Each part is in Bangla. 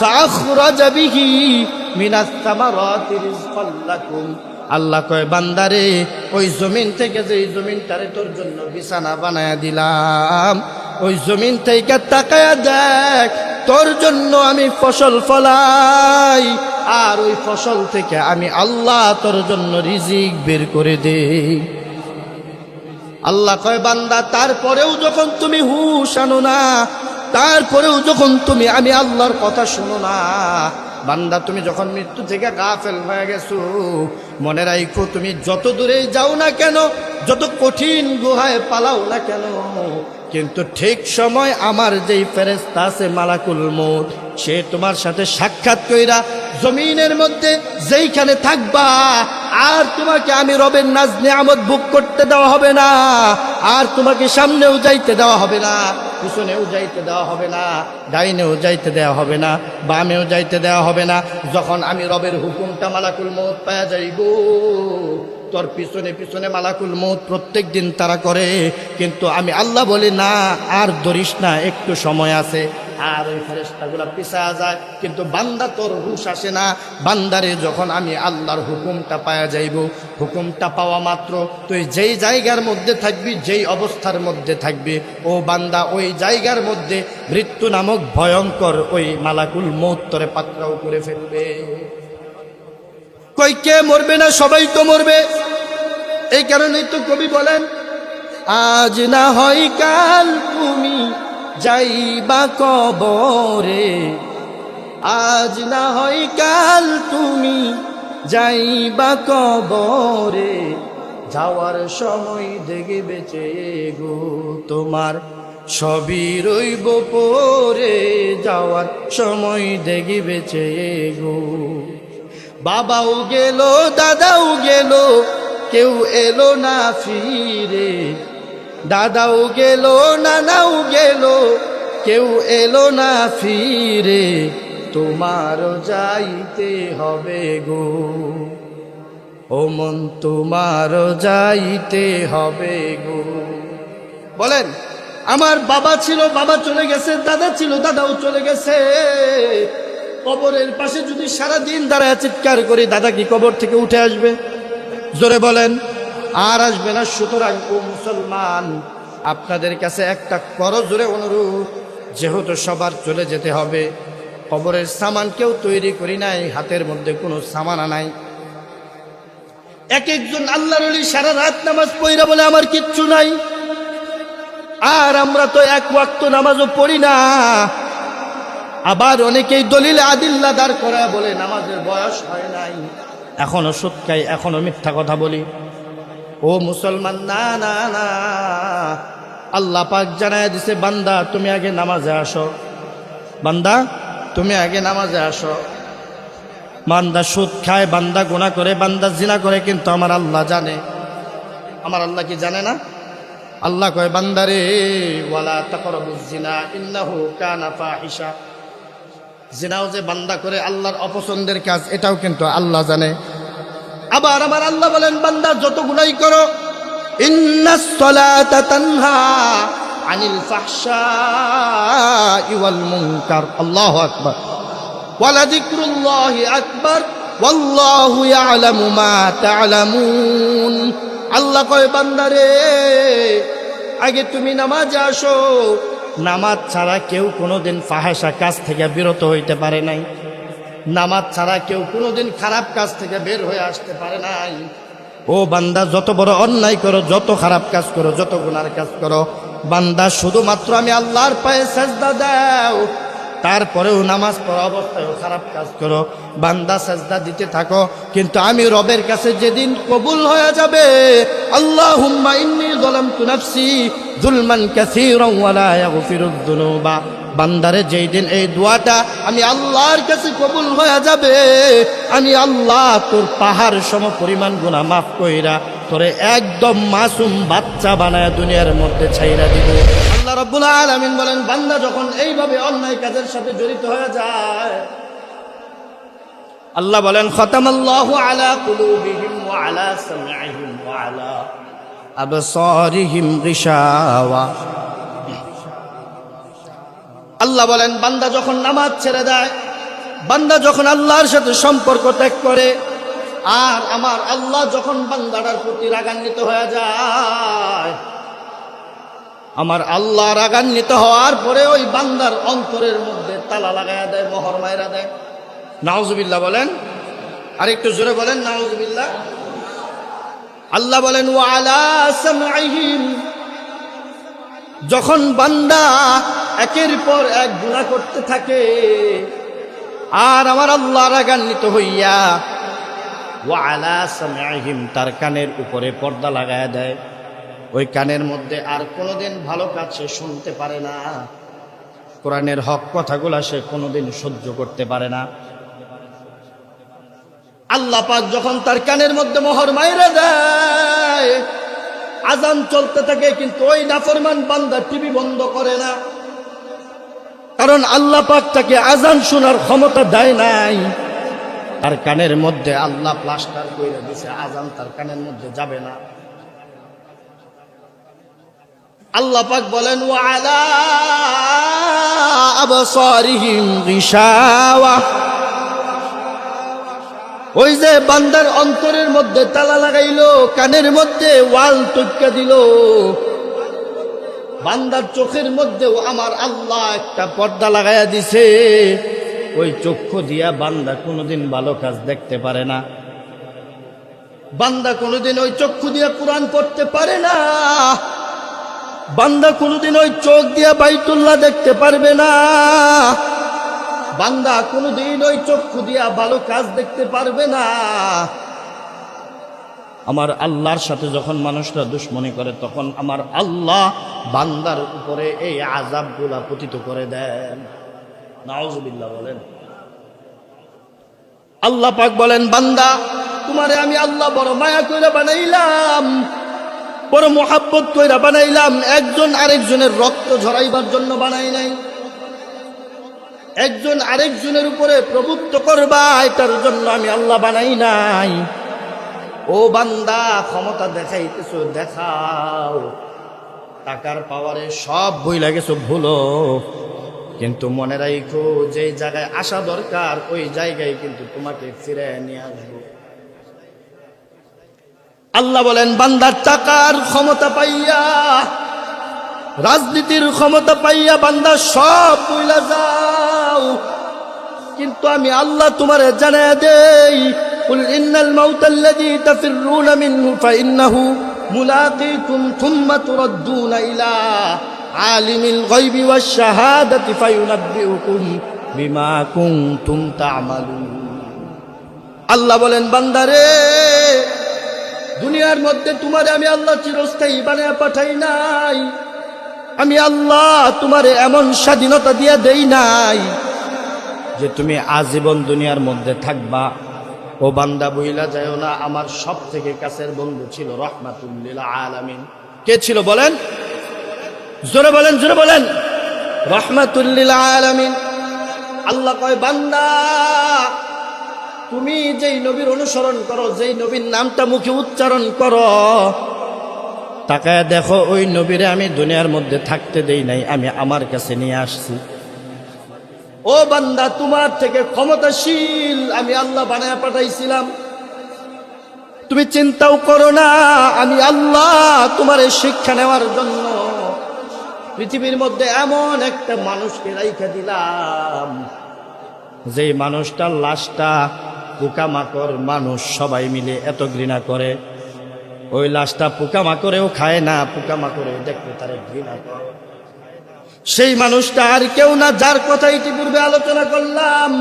فأخرج به من الثمرات رزقا لكم আল্লাহ কয় বান্দারে ওই জমিন থেকে যে জমিনটারে তোর জন্য বিছানা বানায়া দিলাম ওই জমিন থেকে তাকায়া দেখ তোর জন্য আমি ফসল ফলাই আর ওই ফসল থেকে আমি আল্লাহ তোর জন্য রিজিক বের করে দেই আল্লাহ কয় বান্দা তারপরেও যখন তুমি হুশ আনো না তারপরেও যখন তুমি, আমি আল্লাহর কথা শুনো না, বান্দা, তুমি যখন মৃত্যু থেকে গাফেল হয়ে গেছো, মনে রাখো তুমি যত দূরে যাও না কেন, যত কঠিন গুহায় পালাও না কেন, কিন্তু ঠিক সময় আমার যেই ফেরেস্তা আছে মালাকুল মৌত সে তোমার সাথে সাক্ষাৎ কইরা জমিনের মধ্যে যেইখানে থাকবা, আর তোমাকে আমি রবের নাজ নিয়ামত বুক করতে দেওয়া হবে না, আর তোমাকে সামনেও যাইতে দেওয়া হবে না। পিছনেও যাইতে দেওয়া হবে না, ডাইনেও যাইতে দেওয়া হবে না, বামেও যাইতে দেওয়া হবে না। যখন আমি রবের হুকুমটা মালাকুল মত পাওয়া যাইব, তোর পিছনে পিছনে মালাকুল মত প্রত্যেক দিন তারা করে, কিন্তু আমি আল্লাহ বলি, না, আর ধরিস না, একটু সময় আছে। আর ওই ফেরেস্তাগুলা পিছা যায়। কিন্তু বান্দা তোর হুশ আসে না। বান্দারে যখন আমি আল্লাহর হুকুমটা পাওয়া যাইব, হুকুমটা পাওয়া মাত্র। তুই যেই জায়গার মধ্যে থাকবি, যেই অবস্থার মধ্যে থাকবি, ও বান্দা, ওই জায়গার মধ্যে মৃত্যু নামক ভয়ঙ্কর ওই মালাকুল মৌত তোরে পাকড়াও করে ফেলবে। কই কে মরবে না? সবাই তো মরবে। এই কারণেই তো কবি বলেন, আজ না হয় কাল তুমি যাইবা কবরে। আজ না হয় কাল তুমি যাইবা কবরে। যাওয়ার সময় দেখে বেঁচে গো তোমার সবই রইব পরে। যাওয়ার সময় দেখে বেঁচে গো। বাবাও গেল, দাদাও গেল, কেউ এলো না ফিরে। দাদাও গেল, নানাও গেল, কেউ এলো না ফিরে তোমারও যাইতে হবে গো। ও মন তোমারও যাইতে হবে গো। বলেন, আমার বাবা ছিল, বাবা চলে গেছে, দাদা ছিল, দাদাও চলে গেছে। কবরের পাশে যদি সারা দিন দাঁড়ায় চিৎকার করি, দাদা কি কবর থেকে উঠে আসবে? জোরে বলেন। আর আসবে না। সুতরাং, ও মুসলমান, আপনাদের কাছে একটা করজোরে অনুরোধ, যেহেতু সবার চলে যেতে হবে। কবরের সামান কেউ তৈরি করি নাই, হাতের মধ্যে কোনো সামানা নাই। এক একজন আল্লাহর আলী সারা রাত নামাজ পড়িরা বলে আমার কিচ্ছু নাই। আর আমরা তো এক ওয়াক্ত নামাজও পড়ি না। আবার অনেকেই দলিল আদিল্লা দাঁড় করা বলে নামাজের বয়স হয় নাই। এখনও সুৎকাই এখনও মিথ্যা কথা বলি। ও মুসলমান, না না না। আল্লাহ পাক জানায় দিছে, বান্দা, তুমি আগে নামাজে আসো। বান্দা, তুমি আগে নামাজে আসো। বান্দা সুদ খায়, বান্দা গুণা করে, বান্দা জিনা করে, কিন্তু আমার আল্লাহ জানে। আমার আল্লাহ কি জানে না? আল্লাহ কয় বান্দারে ওয়ালা তাকরাবুজ জিনা ইন্নাহু কানা ফাহিশা। জিনাও যে বান্দা করে, আল্লাহর অপছন্দের কাজ, এটাও কিন্তু আল্লাহ জানে। আবার আমার আল্লাহ বলেন, বান্দা, যত গুনাই করো আনিল আল্লাহু বান্দারে আগে তুমি নামাজে আসো। নামাজ ছাড়া কেউ কোনোদিন ফাহেসা কাজ থেকে বিরত হইতে পারে নাই। নামাজ ছাড়া কেউ কোনোদিন খারাপ কাজ থেকে বের হয়ে আসতে পারে নাই। ও বান্দা, যত বড় অন্যায় করো, যত খারাপ কাজ করো, যত গুনার কাজ করো, বান্দা, শুধুমাত্র আমি আল্লাহর পায়ে সেজদা দাও। তারপরেও নামাজ পড়া অবস্থায়ও খারাপ কাজ করো। বান্দা, সাজদা দিতে থাকো, কিন্তু আমি রবের কাছে যেদিন কবুল হয়ে যাবে আল্লাহ হুম্মা ইন্নি যালামতু নাফসি জুলমান কাসীরান ওয়া লা ইয়াগফিরুদ যুনুবা বান্দারে, যেই দিন এই দোয়াটা আমি আল্লাহর কাছে কবুল হয়ে যাবে, আমি আল্লাহ তোর পাহাড় সম পরিমাণ গুনাহ মাফ কইরা তোরে একদম মাসুম বাচ্চা বানায় দুনিয়ার মধ্যে ছাইরা দিব। আল্লাহ রব্বুল আলামিন বলেন, বান্দা যখন এইভাবে অন্যায় কাজের সাথে জড়িত হয়ে যায়, আল্লাহ বলেন, খতামাল্লাহু আলা কুলুবিহিম ওয়া আলা সামঈহিম ওয়া আলা আবসারিহিম গিশাওয়া আল্লাহ বলেন, বান্দা যখন নামাজ ছেড়ে দেয়, বান্দা যখন আল্লাহর সাথে সম্পর্ক ত্যাগ করে, আর আমার আল্লাহ যখন বান্দাটার প্রতি রাগান্বিত হয়ে যায়, আমার আল্লাহ রাগান্বিত হওয়ার পরে ওই বান্দার অন্তরের মধ্যে তালা লাগাইয়া দেয়, মোহর মায়েরা দেয়। নাউজুবিল্লাহ বলেন আর একটু জোরে বলেন, নাউজুবিল্লাহ। আল্লাহ বলেন ওয়ালা সামআইহিম, যখন বান্দা একের পর এক গুণা করতে থাকে। আর আমার আল্লাহ রাগান্বিত হইয়া তার কানের উপরে পর্দা লাগায় দেয়। ওই কানের মধ্যে আর কোনোদিন ভালো কাজ সে শুনতে পারে না। কোরআনের হক কথাগুলা সে কোনোদিন সহ্য করতে পারে না। আল্লাহ পাক যখন তার কানের মধ্যে মোহর মাইরে দেয় আজান চলতে থাকে, কিন্তু ওই নাফরমান বান্দা টিভি বন্ধ করে না। কারণ আল্লাহ পাক তাকে আজান শোনার ক্ষমতা দেয় নাই। তার কানের মধ্যে আল্লাহ প্লাস্টার করে দিছে, আজান তার কানের মধ্যে যাবে না। আল্লাহ পাক বলেন ওই যে বান্দার অন্তরের মধ্যে তালা লাগাইলো, কানের মধ্যে ওয়াল টুটকা দিল। বান্দার চোখের মধ্যেও আমার আল্লাহ একটা পর্দা লাগাইয়া দিছে। ওই চক্ষু দিয়া বান্দা কোনোদিন ভালো কাজ দেখতে পারে না। বান্দা কোনোদিন ওই চক্ষু দিয়া কোরআন করতে পারে না। বান্দা কোনোদিন ওই চোখ দিয়া বাইতুল্লাহ দেখতে পারবে না। বান্দা কোনোদিন ওই চক্ষু দিয়া ভালো কাজ দেখতে পারবে না। আমার আল্লাহর সাথে যখন মানুষরা দুশ্মনী করে, তখন আমার আল্লাহ বান্দার উপরে এই আজাবগুলা পতিত করে দেন। নাওজুবিল্লাহ বলেন। আল্লাহ পাক বলেন, বান্দা, তোমারে আমি আল্লাহ বড় মায়া করে বানাইলাম, বড় মোহাব্বত কইরা বানাইলাম, একজন আরেকজনের রক্ত ঝরাইবার জন্য বানাই নাই। একজন আরেকজনের উপরে প্রভুত্ব করবা, এটার জন্য আমি আল্লাহ বানাই নাই। ও বান্দা, ক্ষমতা দেখাইতেছো, দেখাও। টাকার পাওয়ারে সব বই লাগেছো ভুলো। কিন্তু মনে রাখো যে জায়গায় আসা দরকার, ওই জায়গায় কিন্তু তোমাকে ফিরে নিয়ে আসব। আল্লাহ বলেন, বান্দার টাকার ক্ষমতা পাইয়া, রাজনীতির ক্ষমতা পাইয়া বান্দা সব বইলা যাও। কিন্তু আমি আল্লাহ তোমারে জানায় দেই قل إن الموت الذي تفرون منه فإنه ملاقيكم ثم تردون إلى عالم الغيب والشهادة فينبئكم بما كنتم تعملون আল্লাহ বলেন বান্দারে দুনিয়ার মধ্যে তোমারে আমি আল্লাহ চিরস্থায়ী বানিয়ে পাঠাই নাই আমি আল্লাহ তোমারে এমন স্বাধীনতা দিয়ে দেই নাই যে তুমি আজীবন দুনিয়ার মধ্যে থাকবা ও বান্দা বইলা যাও না, আমার সব থেকে কাছের বন্ধু ছিল রহমাতুল্লিল আলামিন। কে ছিল বলেন? জোরে বলেন জোরে বলেন। রহমাতুল্লিল আলামিন। আল্লাহ কয়, বান্দা, তুমি যেই নবীর অনুসরণ করো, যেই নবীর নামটা মুখে উচ্চারণ করো, তাকায় দেখো, ওই নবীরে আমি দুনিয়ার মধ্যে থাকতে দেই নাই, আমি আমার কাছে নিয়ে আসছি। ও বান্দা, তোমার থেকে ক্ষমতাশীল আমি আল্লাহ বানায় পাঠাইছিলাম। তুমি চিন্তাও করো না, আমি আল্লাহ তোমার শিক্ষা নেওয়ার জন্য পৃথিবীর মধ্যে এমন একটা মানুষকে রাইখা দিলাম, যে মানুষটার লাশটা পোকামাকড় মানুষ সবাই মিলে এত ঘৃণা করে। ওই লাশটা পোকামাকড়েও খায় না, পোকামাকড়েও দেখতে তারা ঘৃণা করে। সেই মানুষটা আর কেউ না, যার কথা ইতিপূর্বে আলোচনা করলাম,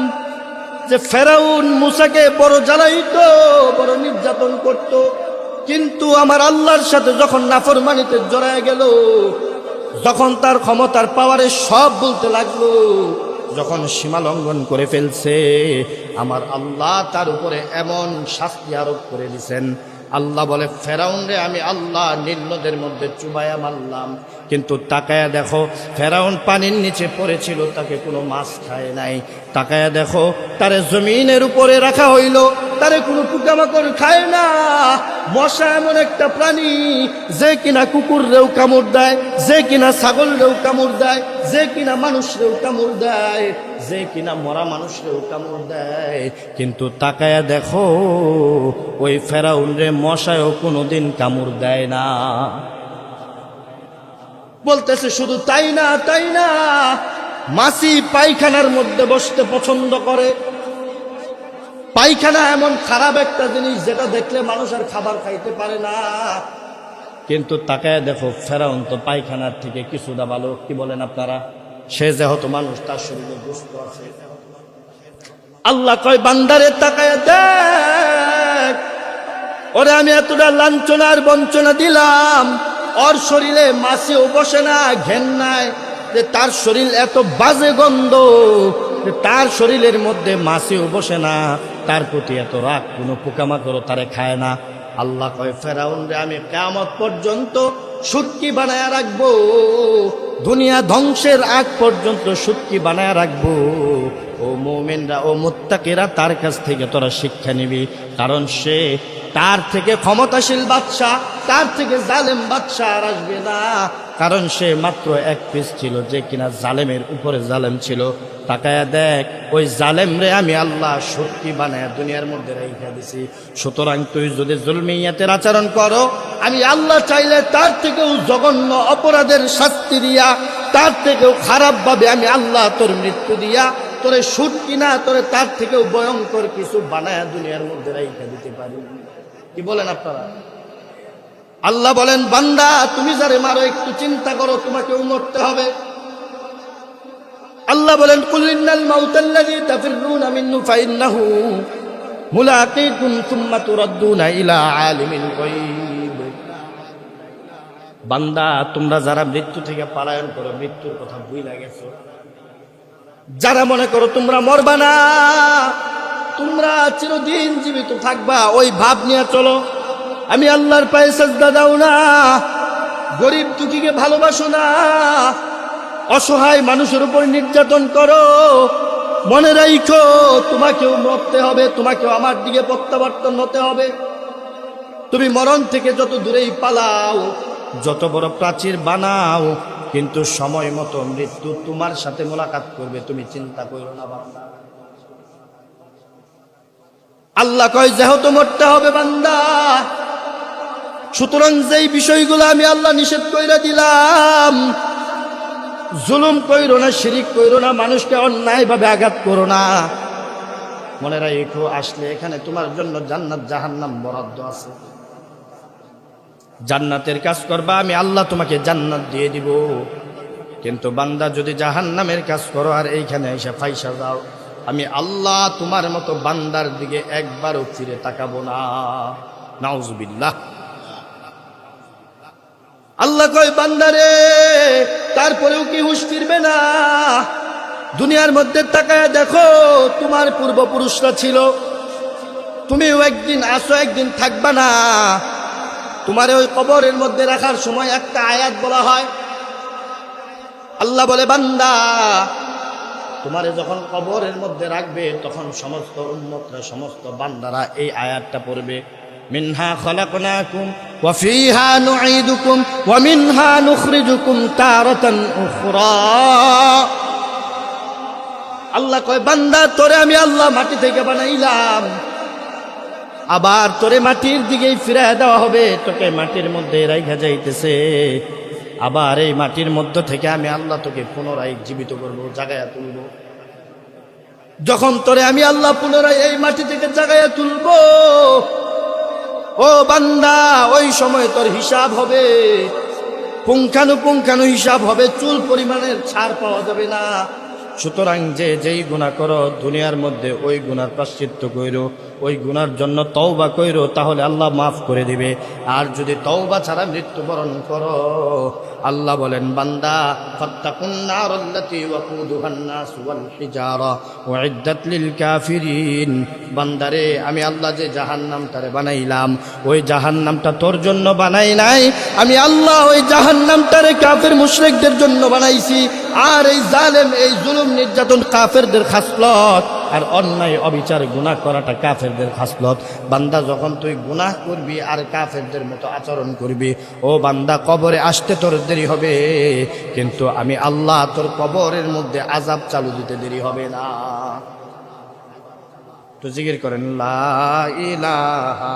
যে ফেরাউন মুসাকে বড় জ্বালাইত, বড় নির্যাতন করত। কিন্তু আমার আল্লাহর সাথে যখন নাফরমানিতে জড়ায় গেল, যখন তার ক্ষমতার পাওয়ারে সব বলতে লাগল, যখন সীমা লঙ্ঘন করে ফেলছে, আমার আল্লাহ তার উপরে এমন শাস্তি আরোপ করে দিছেন। আল্লাহ বলে, ফেরাউন রে, আমি আল্লাহ নীল মধ্যে চুবায়া মারলাম। কিন্তু তাকায়া দেখো, ফেরাউন পানির নিচে পড়েছিল, তাকে কোনো মাছ খায় নাই। তাকায়া দেখো, তারে জমিনের উপরে রাখা হইল, তারে কোনো পোকামাকড় খায় না। মশা এমন একটা প্রাণী, যে কিনা কুকুররেও কামড় দেয়, যে কিনা ছাগলরেও কামড় দেয়, যে কিনা মানুষরেও কামড় দেয়, যে কিনা মরা মানুষরেও কামড় দেয়। কিন্তু তাকায়া দেখো, ওই ফেরাউন রে মশায়ও কোনোদিন কামড় দেয় না। বলতেছে শুধু তাই না তাই না, মাসি পায়খানার মধ্যে বসতে পছন্দ করে পায়খানা এমন খারাপ একটা জিনিস যেটা দেখলে মানুষ আর খাবার খাইতে পারে না। কিন্তু তাকায় দেখো, ফেরাউন তো পায়খানার থেকে কিছুটা ভালো। কি বলেন আপনারা? সে যেহেতু মানুষ, তার শরীরে দুষ্ট আছে। আল্লাহ কয়, বান্দারে তাকায় দেখ। ওরে, আমি এতটা লাঞ্ছনার বঞ্চনা দিলাম। ওর শরীরে মাসেও বসে না, ঘেন নাই। যে তার শরীর এত বাজে গন্ধ তার শরীরের মধ্যে মাসেও বসে না। তার প্রতি এত রাগ, কোনো পোকামাকড়ও তারে খায় না। আল্লাহ কয়, ফেরাউন রে, আমি কেমত পর্যন্ত সুটকি বানায় রাখব। দুনিয়া ধ্বংসের আগ পর্যন্ত সুটকি বানায় রাখব। ও মোমেনরা, ও মোত্তাকেরা, তার কাছ থেকে তোরা শিক্ষা নিবি। কারণ সে তার থেকে ক্ষমতাশীল বাদশাহ, তার থেকে জালেম বাদশাহ আর আসবে না। কারণ সে মাত্র এক পিস ছিল, যে কিনা জালেমের উপরে জালেম ছিল। তাকায়া দেখ, ওই জালেম রে আমি আল্লাহ শক্তি বানায় দুনিয়ার মধ্যে রেখে দিছি। সুতরাং তুই যদি জুলমিয়াতের আচরণ করো, আমি আল্লাহ চাইলে তার থেকেও জঘন্য অপরাধের শাস্তি দিয়া, তার থেকেও খারাপভাবে আমি আল্লাহ তোর মৃত্যু দিয়া, তোরে সুট কিনা, তোরে তার থেকেও ভয়ঙ্কর কিছু বানায় দুনিয়ার মধ্যে রেখে দিতে পারি। কি বলেন আপনারা? আল্লাহ বলেন, বান্দা, তুমি যারে মারো, একটু চিন্তা করো তোমাকেও মরতে হবে। আল্লাহ বলেন কুলিন্নাল মাউতাল্লাযী তাফিররুনা মিন্হু ফাইন্নাহু মুলাকীকুম সুম্মা তুরাদ্দুনা ইলা আলিমিল গায়ব। বান্দা, তোমরা যারা মৃত্যু থেকে পালায়ন করো, মৃত্যুর কথা ভুইলা গেছো। যারা মনে করো, তোমরা মরবা না, তোমরা চিরদিন জীবিত থাকবা, ওই ভাব নিয়ে চলো। আমি আল্লাহর পায়ে সাজদা দাও না। গরিব দুঃখীকে ভালোবাসো না। অসহায় মানুষের উপর নির্যাতন করো। মনে রাখো তোমাকেও মরতে হবে, তোমাকেও আমার দিকে প্রত্যাবর্তন হতে হবে। তুমি মরণ থেকে যত দূরেই পালাও, যত বড় প্রাচীর বানাও, কিন্তু সময় মতো মৃত্যু তোমার সাথে মোলাকাত করবে, তুমি চিন্তা করো না বান্দা। আল্লাহ কয়, যেহেতু মরতে হবে বান্দা সুতরাং যেই বিষয়গুলো আমি আল্লাহ নিষেধ কইরা দিলাম, জুলুম কইরো না, শিরিক কইরো না, মানুষকে অন্যায়ভাবে আঘাত করো না। মনে রাখো আসলে এখানে তোমার জন্য জান্নাত জাহান্নাম বরাদ্দ আছে। জান্নাতের কাজ করবা, আমি আল্লাহ তোমাকে জান্নাত দিয়ে দিব। কিন্তু বান্দা যদি জাহান্নামের কাজ করো, আর এইখানে এসে ফাইসা যাও, আমি আল্লাহ তোমার মতো বান্দার দিকে একবারও ফিরে তাকাবো না। নাউজুবিল্লাহ। আল্লাহ কয় বান্দারে তারপরেও কি হুশ ফিরবে না? দুনিয়ার মধ্যে তাকায় দেখো, তোমার পূর্বপুরুষরা ছিল। তুমিও একদিন আসো, একদিন থাকবা না। তোমার ওই কবরের মধ্যে রাখার সময় একটা আয়াত বলা হয়। আল্লাহ বলে, বান্দা, তোমারে যখন কবরের মধ্যে রাখবে, তখন সমস্ত উন্মতরা সমস্ত বান্দারা এই আয়াতটা পড়বে। মিনহা খলাকনাকুম নুঈদুকুম ওয়া মিনহা নুখরিজুকুম তারাতান উখরা। আল্লাহ কয়, বান্দা, তোরে আমি আল্লাহ মাটি থেকে বানাইলাম। আবার তোরে মাটির দিকেই ফিরে দেওয়া হবে, তোকে মাটির মধ্যে রাইখা যাইতেছে। আবার এই মাটির মধ্য থেকে আমি আল্লাহ তোকে পুনরায় জীবিত করব, জাগায়া তুলবো। যখন তোরে আমি আল্লাহ পুনরায় এই মাটি থেকে জাগায়া তুলবো ও বান্দা, ওই সময় তোর হিসাব হবে। পুঙ্খানুপুঙ্খানু হিসাব হবে, চুল পরিমাণের ছাড় পাওয়া যাবে না। সুতরাং যে যেই গুণা করো, দুনিয়ার মধ্যে ওই গুনার প্রাশ্চিত্য কইরো, ওই গুনার জন্য তওবা কইরো, তাহলে আল্লাহ মাফ করে দিবে। আর যদি তওবা ছাড়া মৃত্যুবরণ করো, আল্লাহ বলেন, বান্দা বান্দারে আমি আল্লাহ যে জাহান্নামটারে বানাইলাম, ওই জাহান্নামটা তোর জন্য বানাই নাই, আমি আল্লাহ ওই জাহান্নামটারে কাফের মুশরিকদের জন্য বানাইছি। আর এই জালেম, এই জুলুম নির্যাতন কাফেরদের খাসলত। আর অন্যায়, অবিচার, গুনাহ করাটা কাফেরদের খাসলত। বান্দা যখন তুই গুনাহ করবি আর কাফেরদের মতো আচরণ করবি, ও বান্দা, কবরে আসতে তোর দেরি হবে। কিন্তু আমি আল্লাহ তোর কবরের মধ্যে আজাব চালু দিতে দেরি হবে না। তো জিকির করেন, লা ইলাহা